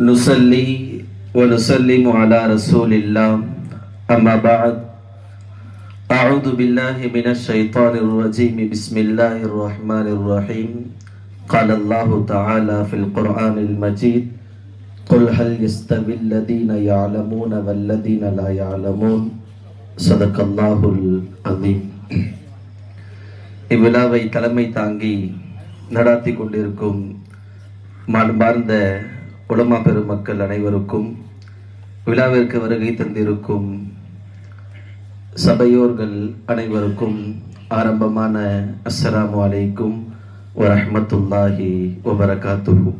نصلي ونسلم على رسول الله أما بعد أعوذ بالله من الشيطان الرجيم بسم الله الرحمن الرحيم قال الله تعالى في القرآن المجيد قل هل يستوي الذين يعلمون والذين لا يعلمون صدق الله العظيم இவ்விழாவை தலைமை தாங்கி நடாத்தி கொண்டிருக்கும் மாண்பார்ந்த உலமா பெருமக்கள் அனைவருக்கும் விழாவிற்கு வருகை தந்திருக்கும் சபையோர்கள் அனைவருக்கும் ஆரம்பமான அஸ்ஸலாமு அலைக்கும் வரஹ்மத்துல்லாஹி வபரகாத்துஹு.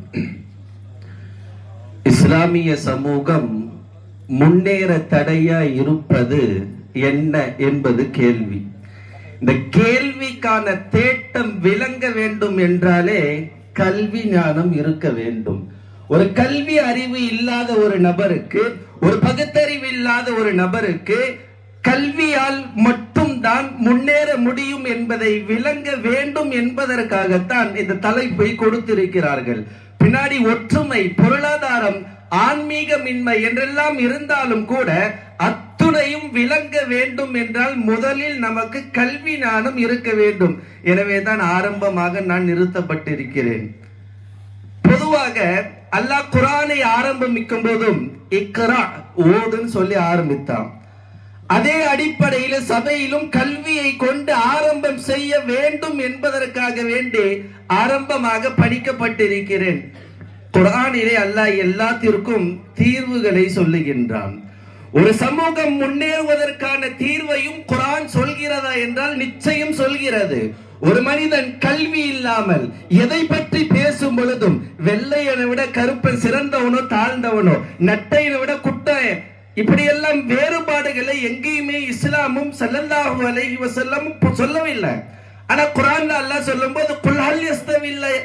இஸ்லாமிய சமூகம் முன்னேற தடையா இருப்பது என்ன என்பது கேள்வி. இந்த கேள்விக்கான தேட்டம் விளங்க வேண்டும் என்றாலே கல்வி ஞானம் இருக்க வேண்டும். ஒரு கல்வி அறிவு இல்லாத ஒரு நபருக்கு ஒரு பகுத்தறிவு இல்லாத ஒரு நபருக்கு கல்வியால் மட்டும்தான் முன்னேற முடியும் என்பதை விளங்க வேண்டும் என்பதற்காகத்தான் இந்த தலைப்பை கொடுத்திருக்கிறார்கள். பின்னாடி ஒற்றுமை பொருளாதாரம் ஆன்மீகமின்மை என்றெல்லாம் இருந்தாலும் கூட அத்துணையும் விளங்க வேண்டும் என்றால் முதலில் நமக்கு கல்வி ஞானம் இருக்க வேண்டும். எனவே தான் ஆரம்பமாக நான் நிறுத்தப்பட்டிருக்கிறேன். பொதுவாக அல்லாஹ் குரானை ஆரம்பிக்கும் போதும் இக்கரா ஓதுன்னு சொல்லி ஆரம்பித்தான். அதே அடிப்படையில சபையிலும் கல்வியை கொண்டு ஆரம்பம் செய்ய வேண்டும் என்பதற்காக வேண்டி ஆரம்பமாக படிக்கப்பட்டிருக்கிறேன். குரானிலே அல்லாஹ் எல்லாத்திற்கும் தீர்வுகளை சொல்லுகின்றான். ஒரு சமூகம் முன்னேறுவதற்கான தீர்வையும் குரான் சொல்கிறதா நிச்சயம் சொல்கிறது. ஒரு மனிதன் கல்வி இல்லாமல் எதை பற்றி பேசும் பொழுதும் வெள்ளையனை விட கருப்பன் சிறந்தவனோ தாழ்ந்தவனோ நட்டையனை விட குட்டை இப்படியெல்லாம் வேறுபாடுகளை எங்கேயுமே இஸ்லாமும் சல்லல்லாஹு அலைஹி வஸல்லம் சொல்லவில்லை. ஆனா குரான்ல அல்லாஹ் சொல்லும்போது குல்ஹல் எஸ்தவில்லை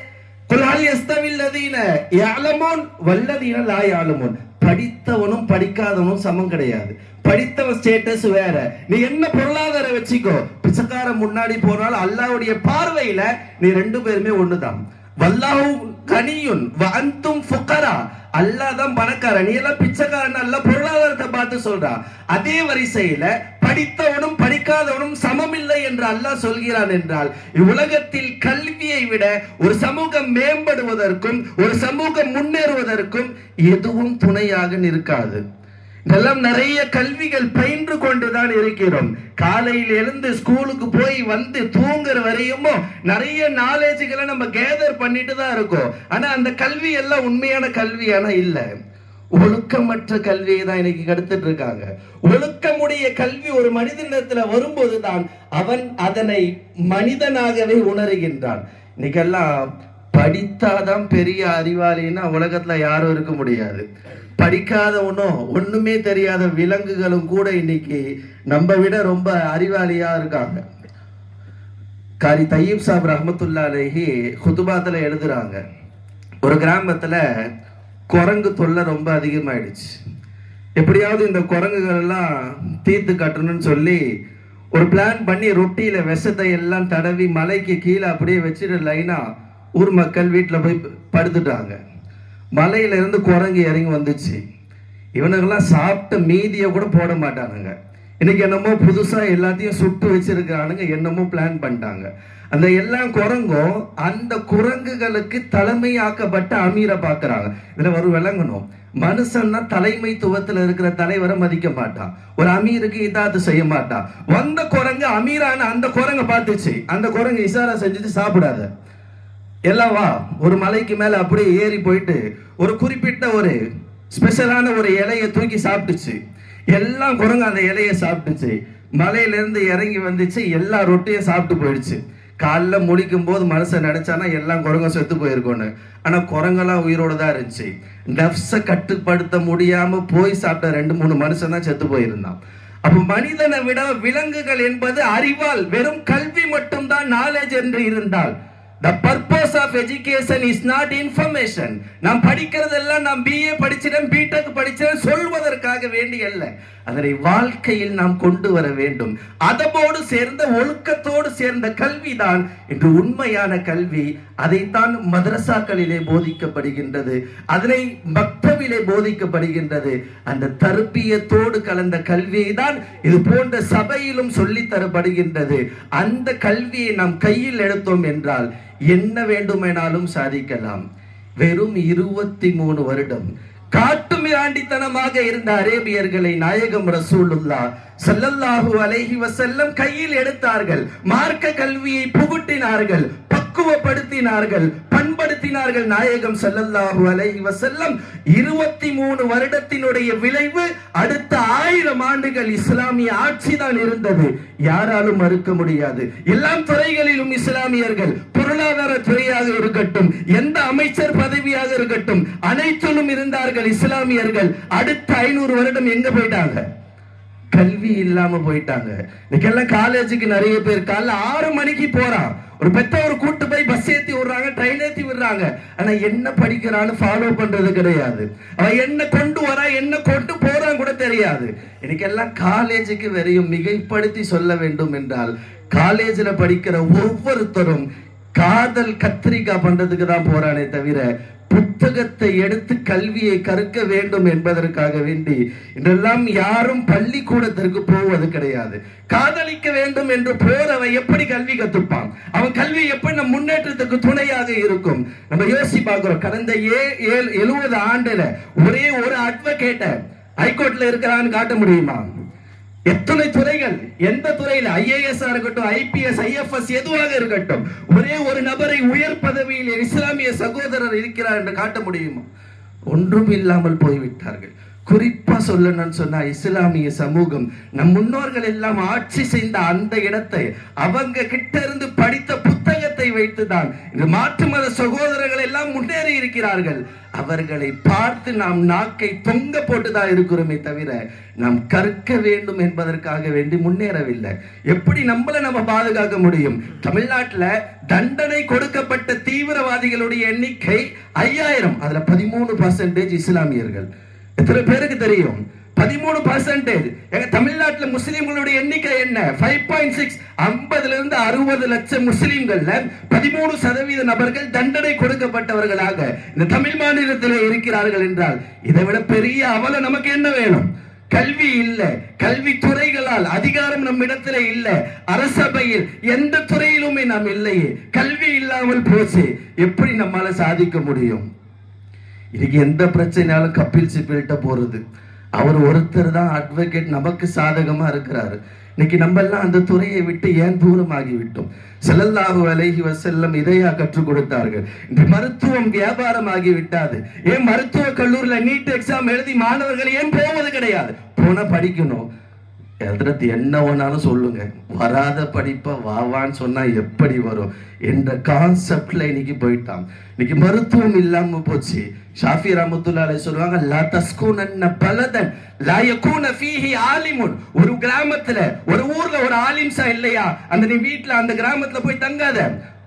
குல்ஹல் எஸ்தவில்லதீன யாலமோன் வல்லதீன லா யஅலமூன். படித்தவனும் படிக்காதவனும் சமம் கிடையாது. படித்தவன் ஸ்டேட்டஸ் வேற. நீ என்ன பொருளாதார வச்சுக்கோ. பிச்சைக்காரன் முன்னாடி போனாலும் அல்லாவுடைய பார்வையில நீ ரெண்டு பேருமே ஒண்ணுதான். வல்லாஹு கனியுன் வஅந்தும் ஃபுகரா அல்லாஹ் தான் பணக்காரன். நீ எல்லாம் பிச்சைக்காரன் அல்ல பொருளாதாரத்தை பார்த்து சொல்றா. அதே வரிசையில படித்தவனும் படிக்காதவனும் சமமில்லை என்று அல்லாஹ் சொல்கிறான் என்றால் இவ்வுலகத்தில் கல்வியை விட ஒரு சமூகம் மேம்படுவதற்கும் ஒரு சமூகம் முன்னேறுவதற்கும் எதுவும் துணையாக நிற்காது. இதெல்லாம் நிறைய கல்விகள் பயின்று கொண்டுதான் இருக்கிறோம். காலையில் எழுந்து ஸ்கூலுக்கு போய் வந்து தூங்குற வரையுமோ நிறைய நாலேஜுகளை நம்ம கேதர் பண்ணிட்டு தான் இருக்கோம். ஆனா அந்த கல்வி எல்லாம் உண்மையான கல்வியான இல்லை. ஒழுக்கமற்ற கல்வியை தான் இன்னைக்கு கடுத்துட்டு இருக்காங்க ஒழுக்கமுடைய கல்வி ஒரு மனிதனிடத்துல வரும்போது தான் அவன் அதனை மனிதனாகவே உணர்கின்றான். இன்னைக்கெல்லாம் படித்தாதான் பெரிய அறிவாளின்னா உலகத்துல யாரும் இருக்க முடியாது. படிக்காதவனும் ஒண்ணுமே தெரியாத விலங்குகளும் கூட இன்னைக்கு நம்ம விட ரொம்ப அறிவாளியா இருக்காங்க. காரி தையீப் சாப் ரஹமத்துல்லா அலேஹி குதுபாத்துல எழுதுறாங்க. ஒரு கிராமத்துல குரங்கு தொல்லை ரொம்ப அதிகமாயிடுச்சு. எப்படியாவது இந்த குரங்குகள் எல்லாம் தீர்த்து கட்டணும்னு சொல்லி ஒரு பிளான் பண்ணி ரொட்டியில் விஷத்தை எல்லாம் தடவி மலைக்கு கீழே அப்படியே வச்சுட்டு லைனாக ஊர் மக்கள் வீட்டில் போய் படுத்துட்டாங்க. மலையில இருந்து குரங்கு இறங்கி வந்துச்சு. இவனுங்கெல்லாம் சாப்பிட்ட மீதியை கூட போட மாட்டானுங்க. இன்னைக்கு என்னமோ புதுசா எல்லாத்தையும் சுட்டு வச்சிருக்கிறானுங்க என்னமோ பிளான் பண்ணிட்டாங்க. அந்த எல்லா குரங்கும் அந்த குரங்குகளுக்கு தலைமையாக்கப்பட்ட அமீரை பார்க்கறாங்க. இதில் ஒரு விளங்கணும். மனுஷன்னா தலைமைத்துவத்தில் இருக்கிற தலைவரை மதிக்க மாட்டான். ஒரு அமீருக்கு இதாது செய்ய மாட்டான். வந்த குரங்கு அமீரான அந்த குரங்கை பார்த்துச்சு. அந்த குரங்கு இசாரா செஞ்சுட்டு சாப்பிடாத. எல்லாம் வா ஒரு மலைக்கு மேலே அப்படியே ஏறி போயிட்டு ஒரு குறிப்பிட்ட ஒரு ஸ்பெஷலான ஒரு இலையை தூக்கி சாப்பிட்டுச்சு. எல்லாம் குரங்கு அந்த இலையை சாப்பிட்டுச்சு. மலையிலேருந்து இறங்கி வந்துச்சு எல்லா ரொட்டியும் சாப்பிட்டு போயிடுச்சு. காலைல முழிக்கும் போது மனசை நினைச்சானா எல்லாம் குரங்கும் செத்து போயிருக்கோன்னு ஆனால் குரங்கெல்லாம் உயிரோட தான் இருந்துச்சு. நப்ச கட்டுப்படுத்த முடியாமல் போய் சாப்பிட்ட ரெண்டு மூணு மனுஷன் தான் செத்து போயிருந்தான். அப்போ மனிதனை விட விலங்குகள் என்பது அறிவால் வெறும் கல்வி மட்டும்தான் நாலேஜ் என்று இருந்தால் the purpose of education is not information நாம் படிக்கிறதெல்லாம் நாம் பிஏ படிச்சிடம் பிடெக் படிச்சிடம் சொல்வதற்காக வேண்டி அல்ல. அதனை வாழ்க்கையில் நாம் கொண்டு வர வேண்டும். அதோடு சேர்ந்த ஒழுக்கத்தோடு சேர்ந்த கல்விதான் என்று உண்மையான கல்வி. அதைத்தான் மதரசாக்களிலே போதிக்கப்படுகின்றது. அதனை மக்தவிலே போதிக்கப்படுகின்றது. அந்த தருப்பியத்தோடு கலந்த கல்வியை தான் இது போன்ற சபையிலும் சொல்லித் தரப்படுகின்றது அந்த கல்வியை நாம் கையில் எடுத்தோம் என்றால் என்ன வேண்டுமெனாலும் சாதிக்கலாம். வெறும் இருபத்தி மூணு வருடம். காட்டு மிராண்டித்தனமாக இருந்த அரேபியர்களை நாயகம் ரசூலுல்லா ஸல்லல்லாஹு அலைஹி செல்லம் கையில் எடுத்தார்கள். மார்க்க கல்வியை புகுட்டினார்கள் பக்குவப்படுத்தினார்கள் பண்படுத்தினார்கள் நாயகம் செல்லல்லாஹு அலைஹி செல்லம் இருபத்தி மூணு வருடத்தினுடைய விளைவு அடுத்த ஆயிரம் ஆண்டுகள் இஸ்லாமிய ஆட்சி தான் இருந்தது. யாராலும் மறுக்க முடியாது. எல்லா துறைகளிலும் இஸ்லாமியர்கள் பொருளாதார துறையாக இருக்கட்டும் எந்த அமைச்சர் பதவியாக இருக்கட்டும் அனைத்திலும் இருந்தார்கள் இஸ்லாமியர்கள். அடுத்த ஐநூறு வருடம் எங்க போயிட்டாங்க? கல்வி இல்லாம போயிட்டாங்க. இன்னைக்கெல்லாம் காலேஜுக்கு நிறைய பேர் காலைல ஆறு மணிக்கு போறான். ஒரு பெத்தவர் கூட்டு போய் பஸ் ஏத்தி விடுறாங்க ட்ரெயின் ஏத்தி விடுறாங்க. ஆனா என்ன படிக்கிறான்னு ஃபாலோ பண்றது கிடையாது. அவன் என்ன கொண்டு வரா என்ன கொண்டு போறான் கூட தெரியாது. எனக்கு எல்லாம் காலேஜுக்கு வெறியும் மிகைப்படுத்தி சொல்ல வேண்டும் என்றால் காலேஜில் படிக்கிற ஒவ்வொருத்தரும் காதல் கத்திரிக்காய் பண்றதுக்கு தான் போறானே தவிர புத்தகத்தை எடுத்து கல்வியை கற்க வேண்டும் என்பதற்காக வேண்டி இன்றெல்லாம் யாரும் பள்ளிக்கூடத்திற்கு போவது கிடையாது. காதலிக்க வேண்டும் என்று போறவன் எப்படி கல்வி கத்துப்பான்? அவன் கல்வி எப்படி நம் முன்னேற்றத்துக்கு துணையாக இருக்கும்? நம்ம யோசி பார்க்கிறோம். கடந்த ஏ ஏழு எழுபது ஆண்டுல ஒரே ஒரு அட்வொகேட்ட ஹைகோர்ட்ல இருக்கிறான்னு காட்ட முடியுமா? எத்தனை துறைகள்? எந்த துறையில்? ஐஏஎஸ் இருக்கட்டும் ஐபிஎஸ் ஐஎஃப்எஸ் எதுவாக இருக்கட்டும் ஒரே ஒரு நபரை உயர் பதவியில் இஸ்லாமிய சகோதரர் இருக்கிறார் என்று காட்ட முடியுமா? ஒன்றும் இல்லாமல் போய்விட்டார்கள். குறிப்பா சொல்லணும்னு சொன்னா இஸ்லாமிய சமூகம் நம் முன்னோர்கள் எல்லாம் ஆட்சி செய்த அந்த இடத்தை அவங்க கிட்ட இருந்து படித்த புத்தகத்தை வைத்துதான் இந்த மாற்று மத சகோதரர்கள் எல்லாம் முன்னேறி இருக்கிறார்கள். அவர்களை பார்த்து நாம் நாக்கை தொங்க போட்டுதான் இருக்கிறோமே தவிர நாம் கற்க வேண்டும் என்பதற்காக வேண்டி முன்னேறவில்லை. எப்படி நம்மளை நம்ம பாதுகாக்க முடியும்? தமிழ்நாட்டுல தண்டனை கொடுக்கப்பட்ட தீவிரவாதிகளுடைய எண்ணிக்கை ஐயாயிரம். அதுல பதிமூணு பர்சன்டேஜ் இஸ்லாமியர்கள். எத்தனை பேருக்கு தெரியும்? பதிமூணு பர்சன்டேஜ் எங்க தமிழ்நாட்டுல முஸ்லீம்களுடைய எண்ணிக்கை என்ன? ஃபைவ் பாயிண்ட் சிக்ஸ் ஐம்பதுல இருந்து அறுபது லட்சம் முஸ்லீம்கள்ல பதிமூணு சதவீத நபர்கள் தண்டனை கொடுக்கப்பட்டவர்களாக இந்த தமிழ் மாநிலத்தில் இருக்கிறார்கள் என்றால் இதை விட பெரிய அவல நமக்கு என்ன வேணும்? கல்வி இல்லை. கல்வி துறைகளால் அதிகாரம் நம் இடத்துல இல்லை. அரசபையில் எந்த துறையிலுமே நாம் இல்லையே. கல்வி இல்லாமல் போச்சு. எப்படி நம்மால சாதிக்க முடியும்? இன்னைக்கு எந்த பிரச்சனையாலும் கபில் சிபில்கிட்ட போறது. அவர் ஒருத்தர் தான் அட்வொகேட் நமக்கு சாதகமா இருக்கிறாரு. இன்னைக்கு நம்ம எல்லாம் அந்த துறையை விட்டு ஏன் தூரமாகி விட்டோம் செல்லல்லாஹு அலைஹி வசல்லம் இதையா கற்றுக் கொடுத்தார்கள். இந்த மருத்துவம் வியாபாரம் விட்டாது ஏன் மருத்துவ கல்லூரியில் நீட் எக்ஸாம் எழுதி மாணவர்கள் ஏன் போவது கிடையாது? போனா படிக்கணும். எழுதுறது என்ன வேணாலும் சொல்லுங்க. வராத படிப்பை வாவான்னு சொன்னா எப்படி வரும்? என்ற கான்செப்ட்ல இன்னைக்கு போயிட்டான். இன்னைக்கு மருத்துவம் இல்லாம போச்சு. ஷாஃபி ரஹமத்துல்லாஹி அலைஹி சொல்லுவாங்க லா தஸ்கூனன்ன பலதன் லா யகூன ஃபீஹி ஆலிமுன். ஒரு கிராமத்துல ஒரு ஊர்ல ஒரு ஆலிம்சா இல்லையா? அந்த நீ வீட்ல அந்த கிராமத்துல போய் தங்காத.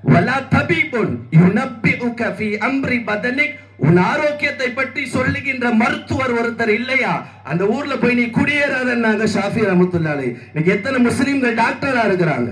வலா தபீபுன் யுனப்பிஉக ஃபீ அம்ரி பதனிக் உன் ஆரோக்கியத்தை பற்றி சொல்லுகின்ற மருத்துவர் ஒருத்தர் இல்லையா? அந்த ஊர்ல போய் நீ குடியேறாதன்னாங்க ஷாஃபி ரஹமத்துல்லாஹி இன்னைக்கு எத்தனை முஸ்லீம்கள் டாக்டரா இருக்கிறாங்க?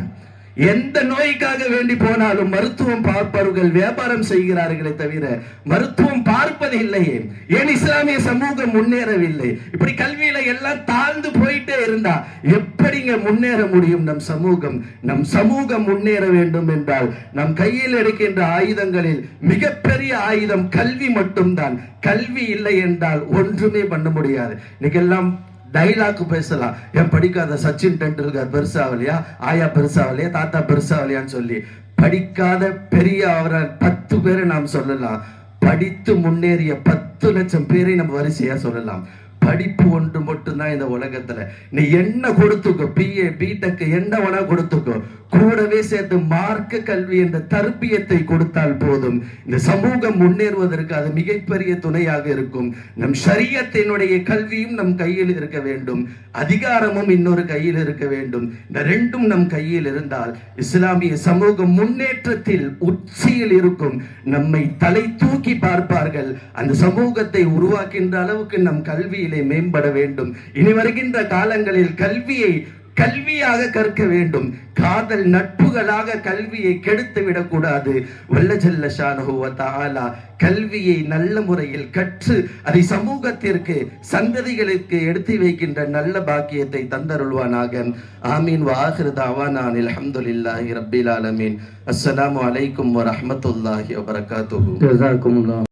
எந்த நோய்க்காக வேண்டி போனாலும் மருத்துவம் பார்ப்பவர்கள் வியாபாரம் செய்கிறார்களே தவிர மருத்துவம் பார்ப்பது இல்லையே. ஏன் இஸ்லாமிய சமூகம் முன்னேறவில்லை? இப்படி கல்வியில எல்லாம் தாழ்ந்து போயிட்டே இருந்தா எப்படிங்க முன்னேற முடியும் நம் சமூகம்? நம் சமூகம் முன்னேற வேண்டும் என்றால் நம் கையில் எடுக்கின்ற ஆயுதங்களில் மிகப்பெரிய ஆயுதம் கல்வி மட்டும்தான். கல்வி இல்லை என்றால் ஒன்றுமே பண்ண முடியாது. இன்னைக்கெல்லாம் டைலாக் பேசலாம். ஏன் படிக்காத சச்சின் டெண்டுல்கர் பெருசாகலையா ஆயா பெருசாகலையா தாத்தா பெருசாகலையான்னு சொல்லி. படிக்காத பெரிய அவரை பத்து பேரை நாம் சொல்லலாம். படித்து முன்னேறிய பத்து லட்சம் பேரை நம்ம வரிசையா சொல்லலாம். படிப்பு ஒன்று மட்டும்தான் இந்த உலகத்துல. நீ என்ன கொடுத்துக்கோ? பிஏ பிடெக் என்ன வேணா கொடுத்துக்கோ. கூடவே சேர்த்து மார்க்க கல்வி என்ற தர்பியத்தை கொடுத்தால் போதும். இந்த சமூகம் முன்னேறுவதற்கு அது மிகப்பெரிய துணையாக இருக்கும். நம் சரியத்தினுடைய கல்வியும் நம் கையில் இருக்க வேண்டும். அதிகாரமும் இன்னொரு கையில் இருக்க வேண்டும். இந்த ரெண்டும் நம் கையில் இருந்தால் இஸ்லாமிய சமூகம் முன்னேற்றத்தில் உச்சியில் இருக்கும். நம்மை தலை தூக்கி பார்ப்பார்கள். அந்த சமூகத்தை உருவாக்கின்ற அளவுக்கு நம் கல்வியிலே மேம்பட வேண்டும். இனி வருகின்ற காலங்களில் கல்வியை கல்வியாக கற்க வேண்டும். காதல் நட்புகளாக கல்வியை கெடுத்து விடக்கூடாது. வல்லஜல்ல ஷானஹு கல்வியை நல்ல முறையில் கற்று அதை சமூகத்திற்கு சந்ததிகளுக்கு எடுத்து வைக்கின்ற நல்ல பாக்கியத்தை தந்தருள்வானாக. ஆமீன். வாஹிரு தாவானான் அல்ஹம்துலில்லாஹி ரபில் ஆலமீன். அஸ்ஸலாமு அலைக்கும் வரமத்துல்லாஹி வபரகாத்து